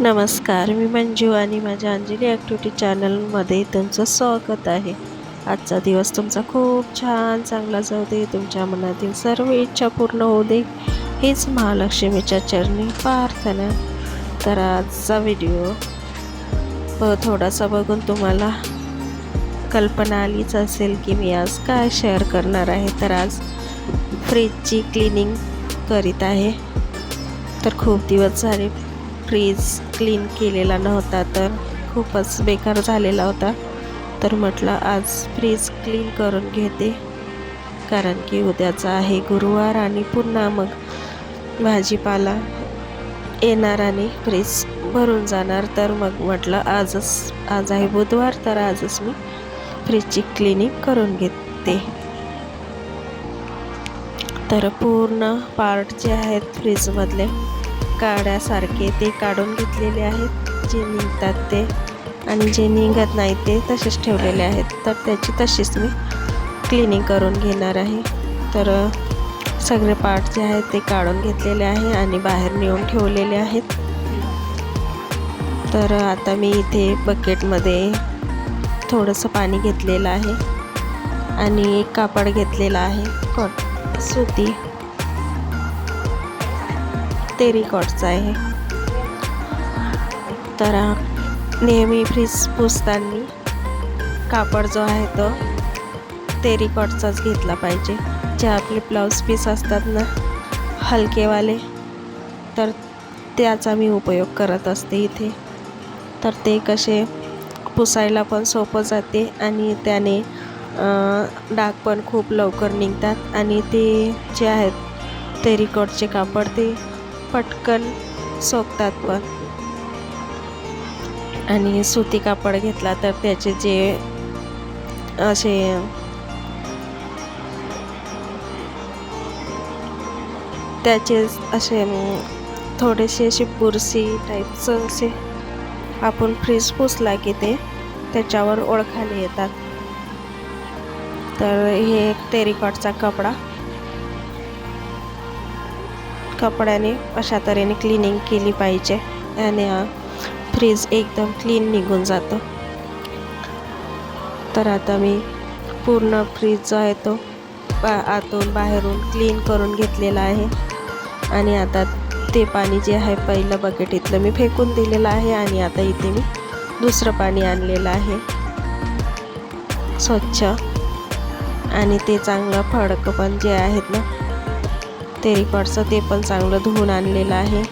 नमस्कार मी मंजू आणि माझ्या अंजली ॲक्टिव्हिटी चॅनलमध्ये तुमचं स्वागत आहे. आजचा दिवस तुमचा खूप छान चांगला जाऊ दे तुमच्या मनातील सर्व इच्छा पूर्ण होऊ दे हीच महालक्ष्मीच्या चरणी प्रार्थना. तर आजचा व्हिडिओ ब थोडासा बघून तुम्हाला कल्पना आलीच असेल की मी आज काय शेअर करणार आहे. तर आज फ्रीजची क्लिनिंग करीत आहे. तर खूप दिवस झाले फ्रीज क्लीन केलेला नव्हता तर खूपच बेकार झालेला होता. तर म्हटलं आज फ्रीज क्लीन करून घेते कारण की उद्याचा आहे गुरुवार आणि पुन्हा मग भाजीपाला येणार आणि फ्रीज भरून जाणार. तर मग म्हटलं आजच आज आहे बुधवार तर आजच मी फ्रीजची क्लिनिंग करून घेते. तर पूर्ण पार्ट जे आहेत फ्रीजमधले काड्यासारखे ते काढून घेतलेले आहेत. जे निघतात ते. आणि जे निघत नाही ते तसेच ठेवलेले आहेत. तर त्याची तशीच मी क्लिनिंग करून घेणार आहे. तर सगळे पार्ट जे आहेत ते काढून घेतलेले आहे आणि बाहेर नेऊन ठेवलेले आहेत. तर आता मी इथे बकेटमध्ये थोडंसं पाणी घेतलेलं आहे. आणि एक कापड घेतलेला आहे. कॉट सुती. तेरिकॉटचा आहे. तर नेहमी फ्रीज पुसताना कापड जो आहे तो तेरिकॉटचाच घेतला पाहिजे. जे आपले ब्लाऊज पीस असतात ना हलकेवाले तर त्याचा मी उपयोग करत असते इथे. तर ते कसे पुसायला पण सोपं जाते आणि त्याने डाग पण खूप लवकर निघतात. आणि ते जे आहेत तेरिकॉटचे कापड ते पटकन सोकतात पण. आणि सुती कापड घेतला तर त्याचे जे असे त्याचे असे थोडेसे असे बुरशी टाईपचं असे आपण फ्रीज पुसला की ते त्याच्यावर ओळखायला येतात. तर हे टेरिकॉटचा कपडा. कपड्याने अशा तऱ्हेने क्लिनिंग केली पाहिजे. आणि फ्रीज एकदम क्लीन निघून जातो. तर आता मी पूर्ण फ्रीज जो आहे तो बा आतून बाहेरून क्लीन करून घेतलेला आहे. आणि आता ते पाणी जे आहे पहिलं बकेट इथलं मी फेकून दिलेलं आहे. आणि आता इथे मी दुसरं पाणी आणलेलं आहे. स्वच्छ. आणि ते चांगलं फडकं पण जे आहेत ना तेरिकॉटचं ते पण चांगलं धुवून आणलेलं आहे.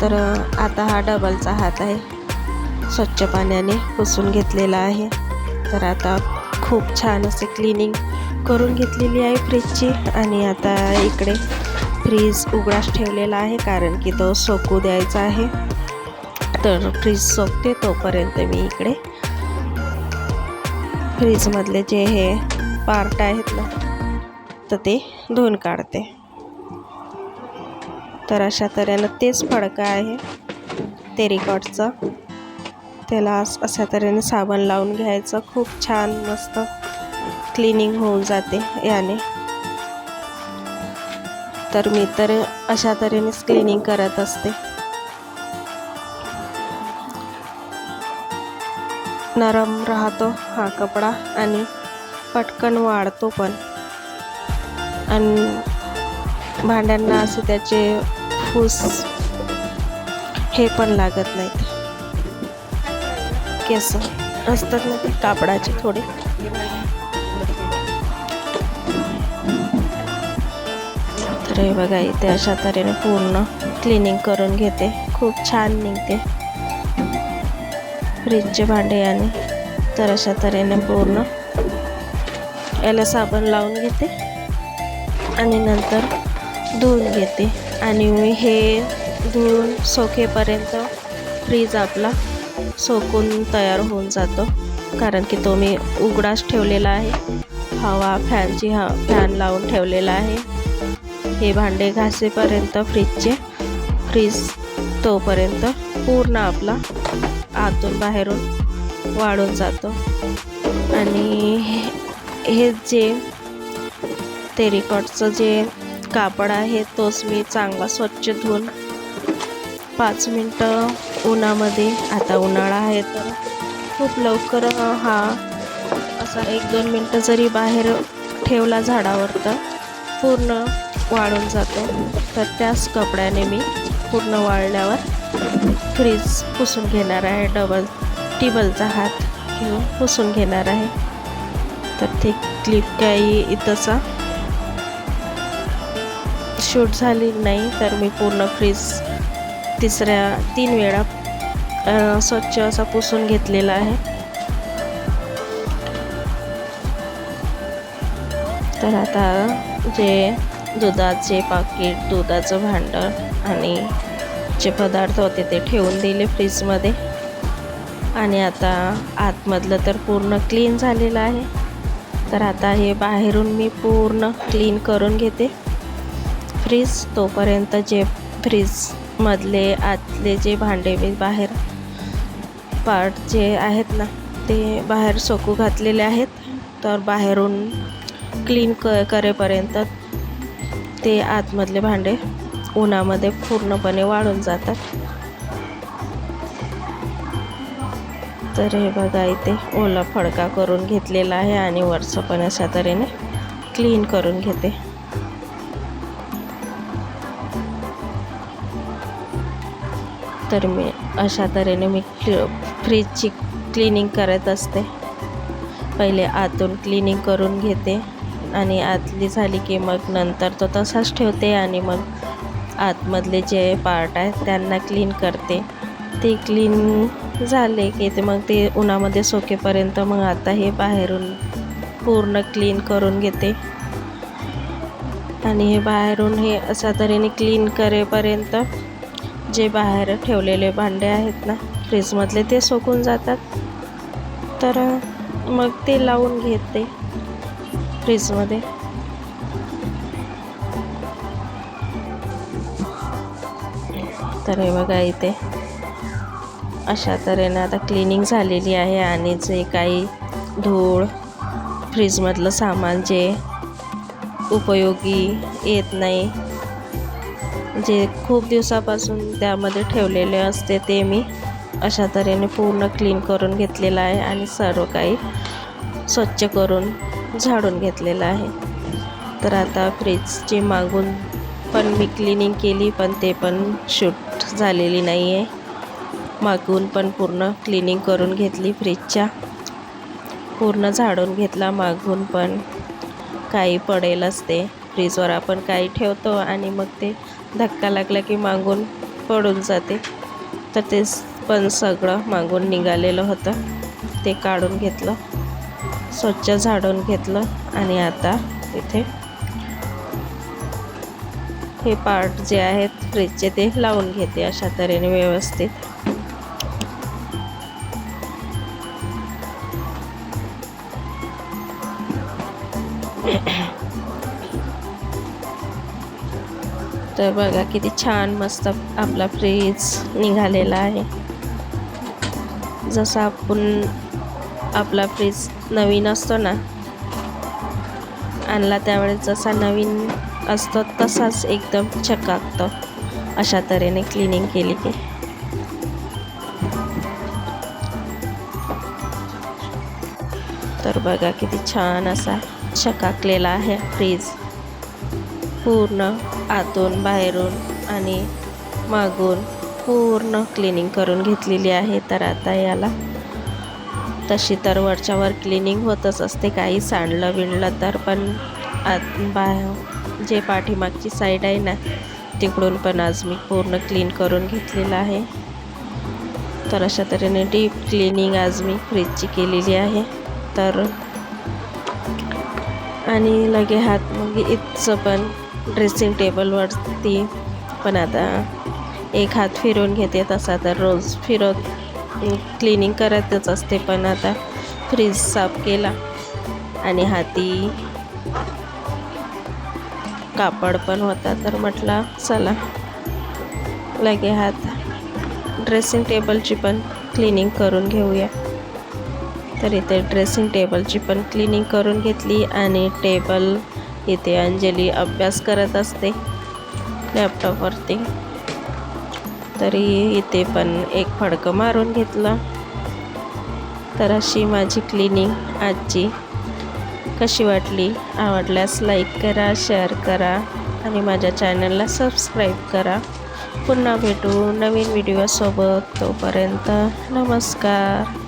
तर आता हा डबलचा हात आहे. स्वच्छ पाण्याने पुसून घेतलेला आहे. तर आता खूप छान असे क्लिनिंग करून घेतलेली आहे फ्रीजची आणि आता इकडे फ्रीज उघडाच ठेवलेला आहे कारण की तो सोकू द्यायचा आहे. तर फ्रीज सोकते तोपर्यंत मी इकडे फ्रीजमधले जे हे पार्ट आहेत ना तर ते धुवून काढते. तर अशा तऱ्हेनं तेच फडकं आहे. तेरिकॉटचं त्याला अशा तऱ्हेने साबण लावून घ्यायचं. खूप छान मस्त क्लिनिंग होऊन जाते याने. तर मी तर अशा तऱ्हेनेच क्लिनिंग करत असते. नरम राहतो हा कपडा आणि पटकन वाढतो पण. आणि भांड्यांना असे त्याचे फूस हे पण लागत नाहीत केस असतात ना ते कापडाचे थोडे. तर हे बघा इथे अशा तऱ्हेने पूर्ण क्लिनिंग करून घेते. खूप छान निघते. फ्रीजचे भांडे आणि तर अशा तऱ्हेने पूर्ण. याला साबण लावून घेते. आणि नंतर धुवून घेते. आणि मी हे धुवून सोकेपर्यंत फ्रीज आपला सोकून तयार होऊन जातो. कारण की तो मी उघडाच ठेवलेला आहे. हवा फॅनची हा फॅन लावून ठेवलेला आहे. हे भांडे घासेपर्यंत फ्रीजचे. फ्रीज तोपर्यंत पूर्ण आपला आतून बाहेरून वाढून जातो. आणि हे जे तेरिकॉटचं जे कापड आहे तोच मी चांगला स्वच्छ धुवून पाच मिनटं उन्हामध्ये आता उन्हाळा आहे तर खूप लवकर हा असा एक दोन मिनटं जरी बाहेर ठेवला झाडावर तर पूर्ण वाळून जातो. तर त्याच कपड्याने मी पूर्ण वाळल्यावर फ्रीज पुसून घेणार आहे डबल टिबलचा हात घेऊन पुसून घेणार आहे. तर ते क्लिप काही तसा शूट झाली नाही तर मी पूर्ण फ्रीज तिसऱ्या तीन वेळा स्वच्छ असा पुसून घेतलेला आहे. तर आता जे दुधाचे पाकिट दुधाचं भांडं आणि जे पदार्थ होते ते ठेवून दिले फ्रीजमध्ये आणि आता आतमधलं तर पूर्ण क्लीन झालेलं आहे. तर आता हे बाहेरून मी पूर्ण क्लीन करून घेते. फ्रीज तोपर्यंत जे फ्रीजमधले आतले जे भांडे मी बाहेर पार्ट जे आहेत ना ते बाहेर सोकू घातलेले आहेत. तर बाहेरून क्लीन क करेपर्यंत ते आतमधले भांडे उन्हामध्ये पूर्णपणे वाळून जातात. तर हे बघा इथे ओला फडका करून घेतलेला आहे आणि वरचं पण अशा तऱ्हेने क्लीन करून घेते. तर मी अशा तऱ्हेने मी क्लि फ्रीजची क्लिनिंग करत असते. पहिले आतून क्लिनिंग करून घेते आणि आतली झाली की मग नंतर तो तसाच ठेवते आणि मग आतमधले जे पार्ट आहेत त्यांना क्लीन करते. ते क्लीन झाले की ते मग ते उन्हामध्ये सोकेपर्यंत मग आता हे बाहेरून पूर्ण क्लीन करून घेते. आणि हे बाहेरून हे अशा तऱ्हेने क्लीन करेपर्यंत जे बाहेर ठेवलेले भांडे आहेत ना फ्रीजमधले ते सोकून जातात. तर मग ते लावून घेते फ्रीजमध्ये तर हे बघा इथे अशा तऱ्हेनं आता क्लिनिंग झालेली आहे आणि जे काही धूळ फ्रीजमधलं सामान जे उपयोगी येत नाही जे खूप दिवसापासून त्यामध्ये ठेवलेले असते ते मी अशा तऱ्हेने पूर्ण क्लीन करून घेतलेलं आहे आणि सर्व काही स्वच्छ करून झाडून घेतलेलं आहे. तर आता फ्रीजची मागून पण मी क्लिनिंग केली पण ते पण शूट झालेली नाही आहे मागून पण पूर्ण क्लिनिंग करून घेतली फ्रीजच्या पूर्ण झाडून घेतला मागून पण काही पडेलच ते. फ्रीजवर आपण काही ठेवतो आणि मग ते धक्का लागला की मागून पडून जाते. तर ते पण सगळं मागून निघालेलं होतं. ते काढून घेतलं. स्वच्छ झाडून घेतलं आणि आता इथे हे पार्ट जे आहेत फ्रीजचे ते लावून घेते अशा तऱ्हेने व्यवस्थित. तर बघा किती छान मस्त आपला फ्रीज निघालेला आहे. जसं आपण आपला फ्रीज नवीन असतो ना आणला त्यावेळेस जसा नवीन असतो तसाच एकदम चकाकतो. अशा तऱ्हेने क्लिनिंग केली की तर बघा किती छान असा चकाकलेला आहे फ्रीज पूर्ण आतून बाहेरून आणि मागून पूर्ण क्लिनिंग करून घेतलेली आहे. तर आता याला तशी तर वरच्यावर क्लिनिंग होतच असते. काही सांडलं विणलं तर पण आत बा जे पाठीमागची साईड आहे ना तिकडून पण आज मी पूर्ण क्लीन करून घेतलेलं आहे. तर अशा तऱ्हेने डीप क्लिनिंग आज मी फ्रीजची केलेली आहे. तर आणि लगे हात मग इथचं पण ड्रेसिंग टेबलवरती पण आता एक हात फिरवून घेते तसा तर रोज फिरत क्लिनिंग करतच असते. पण आता फ्रीज साफ केला आणि हाती कापड पण होता तर म्हटला चला. लगे हात ड्रेसिंग टेबलची पण क्लिनिंग करून घेऊया. तर इथे ड्रेसिंग टेबलची पण क्लिनिंग करून घेतली आणि टेबल इथे अंजली अभ्यास करत असते लॅपटॉपवरती तरी इथे पण एक फडकं मारून घेतलं. तर अशी माझी क्लिनिंग आजची. कशी वाटली? आवडल्यास लाईक करा शेअर करा आणि माझ्या चॅनलला सबस्क्राईब करा. पुन्हा भेटू नवीन व्हिडिओसोबत तोपर्यंत नमस्कार.